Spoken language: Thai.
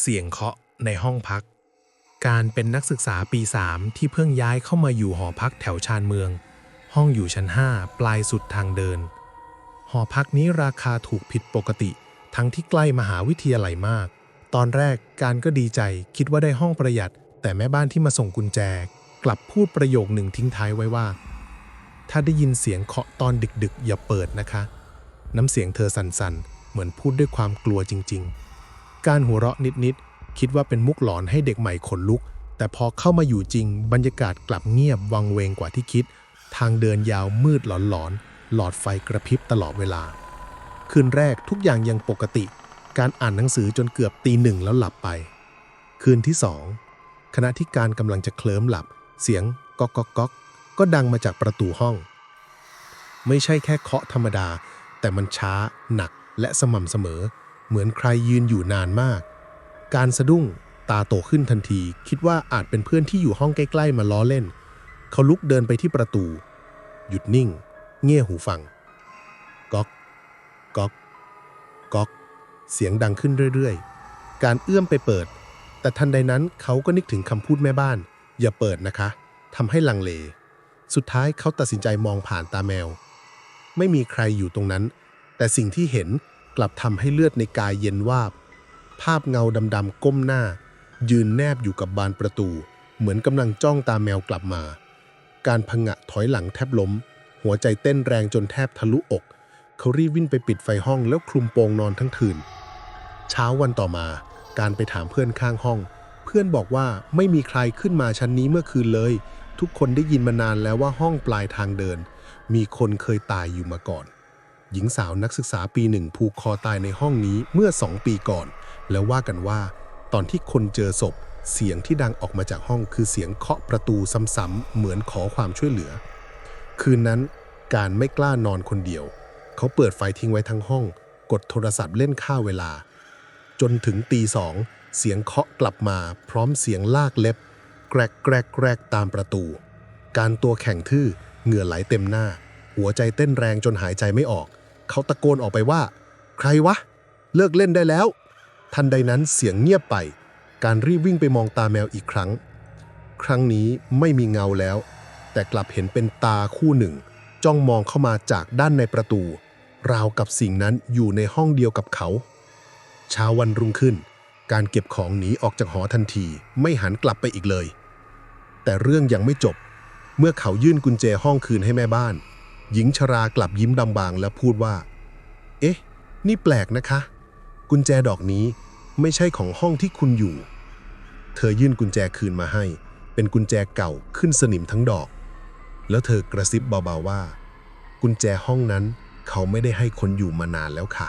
เสียงเคาะในห้องพัก การเป็นนักศึกษาปี 3 ที่เพิ่งย้ายเข้ามาอยู่หอพักแถวชานเมือง ห้องอยู่ชั้น 5 ปลายสุดทางเดิน หอพักนี้ราคาถูกผิดปกติ ทั้งที่ใกล้มหาวิทยาลัยมาก ตอนแรกการก็ดีใจคิดว่าได้ห้องประหยัด แต่แม่บ้านที่มาส่งกุญแจ กลับพูดประโยคหนึ่งทิ้งท้ายไว้ว่า ถ้าได้ยินเสียงเคาะตอนดึกๆ อย่าเปิดนะคะ น้ำเสียงเธอสั่นๆ เหมือนพูดด้วยความกลัวจริง ๆ การหัวเราะนิดๆ คิดว่าเป็นมุกหลอนให้เด็กใหม่ขนลุก แต่พอเข้ามาอยู่จริง บรรยากาศกลับเงียบวังเวงกว่าที่คิด ทางเดินยาวมืดหลอนๆ หลอดไฟกระพริบตลอดเวลา คืนแรกทุกอย่างยังปกติ การอ่านหนังสือจนเกือบตีหนึ่งแล้วหลับไป คืนที่สองขณะที่การกำลังจะเคลิ้มหลับ เสียงก๊อกก๊อกก๊อกก็ดังมาจากประตูห้อง ไม่ใช่แค่เคาะธรรมดา แต่มันช้า หนักและสม่ำเสมอ เหมือนใครยืนอยู่นานมาก การสะดุ้งตาโตขึ้นทันที คิดว่าอาจเป็นเพื่อนที่อยู่ห้องใกล้ ๆ มาล้อเล่น เขาลุกเดินไปที่ประตู หยุดนิ่ง เงี่ยหูฟังก๊อกก๊อกก๊อก เสียงดังขึ้นเรื่อยๆ การเอื้อมไปเปิด แต่ทันใดนั้นเขาก็นึกถึงคำพูดแม่บ้าน อย่าเปิดนะคะทำให้ลังเล สุดท้ายเขาตัดสินใจมองผ่านตาแมว ไม่มีใครอยู่ตรงนั้น แต่สิ่งที่เห็น ลับทำให้เลือดในกายเย็นวาบ ภาพเงาดำๆก้มหน้า ยืนแนบอยู่กับบานประตู เหมือนกำลังจ้องตาแมวกลับมา การพงะถอยหลังแทบล้ม หัวใจเต้นแรงจนแทบทะลุอก เขารีบวิ่งไปปิดไฟห้องแล้วคลุมโปงนอนทั้งคืน เช้าวันต่อมา การไปถามเพื่อนข้างห้อง เพื่อนบอกว่าไม่มีใครขึ้นมาชั้นนี้เมื่อคืนเลย ทุกคนได้ยินมานานแล้วว่าห้องปลายทางเดิน มีคนเคยตายอยู่มาก่อน หญิงสาวนักศึกษาปีหนึ่งผูกคอตายในห้องนี้เมื่อสองปีก่อน แล้วว่ากันว่า ตอนที่คนเจอศพ เสียงที่ดังออกมาจากห้องคือเสียงเคาะประตูซ้ำๆเหมือนขอความช่วยเหลือ คืนนั้นการไม่กล้านอนคนเดียว เขาเปิดไฟทิ้งไว้ทั้งห้อง กดโทรศัพท์เล่นค่าเวลา จนถึงตีสองเสียงเคาะกลับมาพร้อมเสียงลากเล็บ แกรกแกรกแกรกตามประตู การตัวแข็งทื่อเหงื่อไหลเต็มหน้า หัวใจเต้นแรงจนหายใจไม่ออก เขาตะโกนออกไปว่า ใครวะ เลิกเล่นได้แล้ว ทันใดนั้นเสียงเงียบไป การรีบวิ่งไปมองตาแมวอีกครั้ง ครั้งนี้ไม่มีเงาแล้ว แต่กลับเห็นเป็นตาคู่หนึ่ง จ้องมองเข้ามาจากด้านในประตู ราวกับสิ่งนั้นอยู่ในห้องเดียวกับเขา เช้าวันรุ่งขึ้น การเก็บของหนีออกจากหอทันทีไม่หันกลับไปอีกเลย แต่เรื่องยังไม่จบ เมื่อเขายื่นกุญแจห้องคืนให้แม่บ้าน หญิงชรากลับยิ้มดำบางและพูดว่า เอ๊ะ นี่แปลกนะคะ กุญแจดอกนี้ไม่ใช่ของห้องที่คุณอยู่ เธอยื่นกุญแจคืนมาให้ เป็นกุญแจเก่าขึ้นสนิมทั้งดอก แล้วเธอกระซิบเบาๆว่า กุญแจห้องนั้นเขาไม่ได้ให้คนอยู่มานานแล้วค่ะ